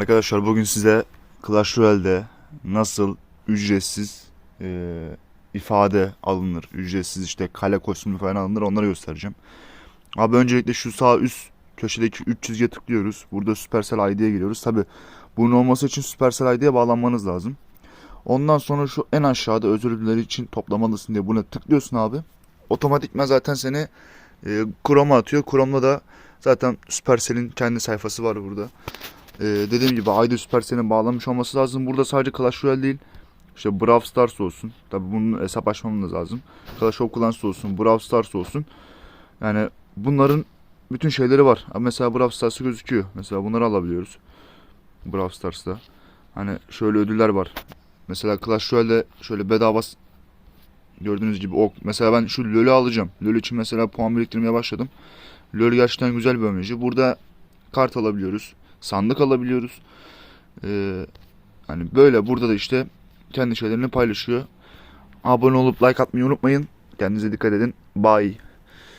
Arkadaşlar bugün size Clash Royale'de nasıl ücretsiz e, ifade alınır, ücretsiz işte kale kostümü falan alınır onları göstereceğim. Abi öncelikle şu sağ üst köşedeki 3 çizgiye tıklıyoruz. Burada Supercell ID'ye giriyoruz. Tabi bunun olması için Supercell ID'ye bağlanmanız lazım. Ondan sonra şu en aşağıda özür dileri için toplamalısın diye buna tıklıyorsun abi. Otomatikman zaten seni e, Chrome'a atıyor. Chrome'da da zaten Supercell'in kendi sayfası var burada. Ee, dediğim gibi ID Supercell'in bağlanmış olması lazım. Burada sadece Clash Royale değil. İşte Brawl Stars olsun. Tabi bunun hesap açmamız lazım. Clash of Clans olsun. Brawl Stars olsun. Yani bunların bütün şeyleri var. Mesela Brawl Stars'ı gözüküyor. Mesela bunları alabiliyoruz. Brawl Stars'ta. Hani şöyle ödüller var. Mesela Clash Royale'de şöyle bedava gördüğünüz gibi ok. Mesela ben şu LoL'ü alacağım. LoL için mesela puan biriktirmeye başladım. LoL gerçekten güzel bir oyuncu. Burada kart alabiliyoruz sandık alabiliyoruz. Ee, hani böyle burada da işte kendi şeylerini paylaşıyor. Abone olup like atmayı unutmayın. Kendinize dikkat edin. Bye.